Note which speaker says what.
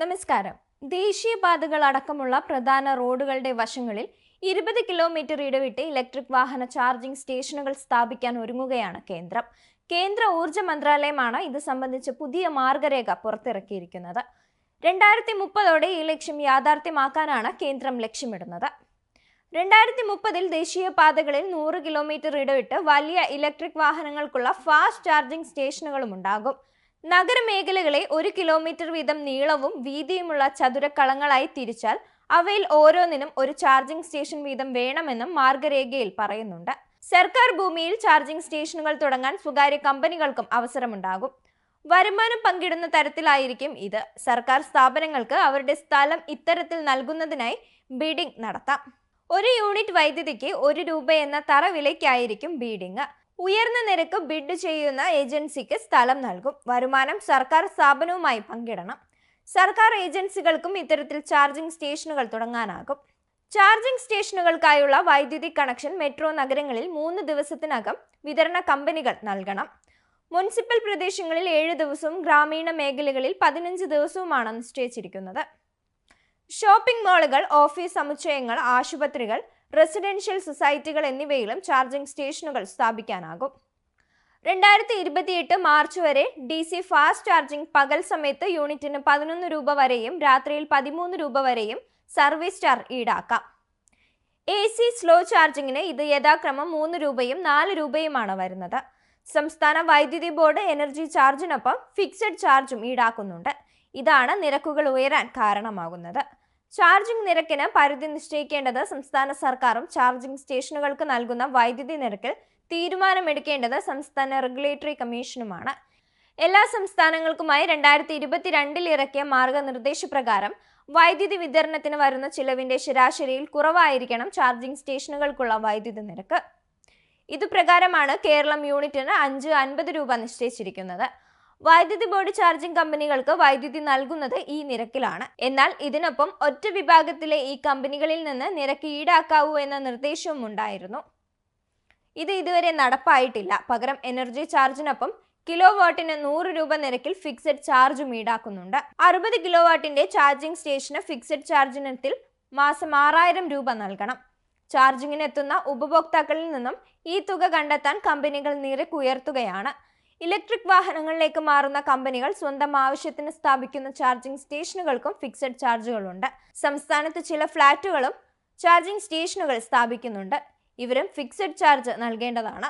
Speaker 1: നമസ്കാരം. ദേശീയപാതകൾ അടക്കമുള്ള പ്രധാന റോഡുകളുടെ വശങ്ങളിൽ ഇരുപത് കിലോമീറ്റർ ഇടവിട്ട് ഇലക്ട്രിക് വാഹന ചാർജിംഗ് സ്റ്റേഷനുകൾ സ്ഥാപിക്കാൻ ഒരുങ്ങുകയാണ് കേന്ദ്രം. കേന്ദ്ര ഊർജ മന്ത്രാലയമാണ് ഇത് സംബന്ധിച്ച് പുതിയ മാർഗരേഖ പുറത്തിറക്കിയിരിക്കുന്നത്. രണ്ടായിരത്തി മുപ്പതോടെ ഈ ലക്ഷ്യം യാഥാർത്ഥ്യമാക്കാനാണ് കേന്ദ്രം ലക്ഷ്യമിടുന്നത്. രണ്ടായിരത്തി മുപ്പതിൽ ദേശീയപാതകളിൽ നൂറ് കിലോമീറ്റർ ഇടവിട്ട് വലിയ ഇലക്ട്രിക് വാഹനങ്ങൾക്കുള്ള ഫാസ്റ്റ് ചാർജിംഗ് സ്റ്റേഷനുകളും ഉണ്ടാകും. നഗരമേഖലകളെ ഒരു കിലോമീറ്റർ വീതം നീളവും വീതിയുമുള്ള ചതുരക്കളങ്ങളായി തിരിച്ചാൽ അവയിൽ ഓരോന്നിനും ഒരു ചാർജിംഗ് സ്റ്റേഷൻ വീതം വേണമെന്നും മാർഗരേഖയിൽ പറയുന്നുണ്ട്. സർക്കാർ ഭൂമിയിൽ ചാർജിംഗ് സ്റ്റേഷനുകൾ തുടങ്ങാൻ സ്വകാര്യ കമ്പനികൾക്കും അവസരമുണ്ടാകും. വരുമാനം പങ്കിടുന്ന തരത്തിലായിരിക്കും ഇത്. സർക്കാർ സ്ഥാപനങ്ങൾക്ക് അവരുടെ സ്ഥലം ഇത്തരത്തിൽ നൽകുന്നതിനായി ബീഡിംഗ് നടത്താം. ഒരു യൂണിറ്റ് വൈദ്യുതിക്ക് ഒരു രൂപ എന്ന തറവിലയ്ക്കായിരിക്കും ബീഡിംഗ്. ഉയർന്ന നിരക്ക് ബിഡ് ചെയ്യുന്ന ഏജൻസിക്ക് സ്ഥലം നൽകും. വരുമാനം സർക്കാർ സ്ഥാപനവുമായി പങ്കിടണം. സർക്കാർ ഏജൻസികൾക്കും ഇത്തരത്തിൽ ചാർജിംഗ് സ്റ്റേഷനുകൾ തുടങ്ങാനാകും. ചാർജിംഗ് സ്റ്റേഷനുകൾക്കായുള്ള വൈദ്യുതി കണക്ഷൻ മെട്രോ നഗരങ്ങളിൽ മൂന്ന് ദിവസത്തിനകം വിതരണ കമ്പനികൾ നൽകണം. മുനിസിപ്പൽ പ്രദേശങ്ങളിൽ ഏഴ് ദിവസവും ഗ്രാമീണ മേഖലകളിൽ പതിനഞ്ച് ദിവസവുമാണ് നിശ്ചയിച്ചിരിക്കുന്നത്. ഷോപ്പിംഗ് മാളുകൾ ഓഫീസ് സമുച്ചയങ്ങൾ ആശുപത്രികൾ റെസിഡൻഷ്യൽ സൊസൈറ്റികൾ എന്നിവയിലും ചാർജിംഗ് സ്റ്റേഷനുകൾ സ്ഥാപിക്കാനാകും. രണ്ടായിരത്തി ഇരുപത്തിയെട്ട് മാർച്ച് വരെ ഡി സി ഫാസ്റ്റ് ചാർജിംഗ് പകൽ സമയത്ത് യൂണിറ്റിന് പതിനൊന്ന് രൂപ വരെയും രാത്രിയിൽ പതിമൂന്ന് രൂപ വരെയും സർവീസ് ചാർജ് ഈടാക്കാം. എ സി സ്ലോ ചാർജിങ്ങിന് ഇത് യഥാക്രമം മൂന്ന് രൂപയും നാല് രൂപയുമാണ് വരുന്നത്. സംസ്ഥാന വൈദ്യുതി ബോർഡ് എനർജി ചാർജിനൊപ്പം ഫിക്സഡ് ചാർജും ഈടാക്കുന്നുണ്ട്. ഇതാണ് നിരക്കുകൾ ഉയരാൻ കാരണമാകുന്നത്. ചാർജിംഗ് നിരക്കിന് പരിധി നിശ്ചയിക്കേണ്ടത് സംസ്ഥാന സർക്കാരും ചാർജിംഗ് സ്റ്റേഷനുകൾക്ക് നൽകുന്ന വൈദ്യുതി നിരക്കിൽ തീരുമാനമെടുക്കേണ്ടത് സംസ്ഥാന റെഗുലേറ്ററി കമ്മീഷനുമാണ്. എല്ലാ സംസ്ഥാനങ്ങൾക്കുമായി രണ്ടായിരത്തി ഇരുപത്തിരണ്ടിൽ ഇറക്കിയ മാർഗനിർദ്ദേശപ്രകാരം വൈദ്യുതി വിതരണത്തിന് വരുന്ന ചിലവിന്റെ ശരാശരിയിൽ കുറവായിരിക്കണം ചാർജിംഗ് സ്റ്റേഷനുകൾക്കുള്ള വൈദ്യുതി നിരക്ക്. ഇതുപ്രകാരമാണ് കേരളം യൂണിറ്റിന് അഞ്ച് അൻപത് രൂപ നിശ്ചയിച്ചിരിക്കുന്നത്. വൈദ്യുതി ബോർഡ് ചാർജിംഗ് കമ്പനികൾക്ക് വൈദ്യുതി നൽകുന്നത് ഈ നിരക്കിലാണ്. എന്നാൽ ഇതിനൊപ്പം ഒറ്റ വിഭാഗത്തിലെ ഈ കമ്പനികളിൽ നിന്ന് നിരക്ക് ഈടാക്കാവൂ എന്ന നിർദ്ദേശവും ഉണ്ടായിരുന്നു. ഇത് ഇതുവരെ നടപ്പായിട്ടില്ല. പകരം എനർജി ചാർജിനൊപ്പം കിലോ വാട്ടിന് നൂറ് രൂപ നിരക്കിൽ ഫിക്സഡ് ചാർജും ഈടാക്കുന്നുണ്ട്. അറുപത് കിലോ വാട്ടിന്റെ ചാർജിംഗ് സ്റ്റേഷന് ഫിക്സഡ് ചാർജിനത്തിൽ മാസം ആറായിരം രൂപ നൽകണം. ചാർജിങ്ങിനെത്തുന്ന ഉപഭോക്താക്കളിൽ നിന്നും ഈ തുക കണ്ടെത്താൻ കമ്പനികൾ നിരക്ക് ഉയർത്തുകയാണ്. ഇലക്ട്രിക് വാഹനങ്ങളിലേക്ക് മാറുന്ന കമ്പനികൾ സ്വന്തം ആവശ്യത്തിന് സ്ഥാപിക്കുന്ന ചാർജിംഗ് സ്റ്റേഷനുകൾക്കും ഫിക്സഡ് ചാർജുകളുണ്ട്. സംസ്ഥാനത്ത് ചില ഫ്ളാറ്റുകളും ചാർജിംഗ് സ്റ്റേഷനുകൾ സ്ഥാപിക്കുന്നുണ്ട്. ഇവരും ഫിക്സഡ് ചാർജ് നൽകേണ്ടതാണ്.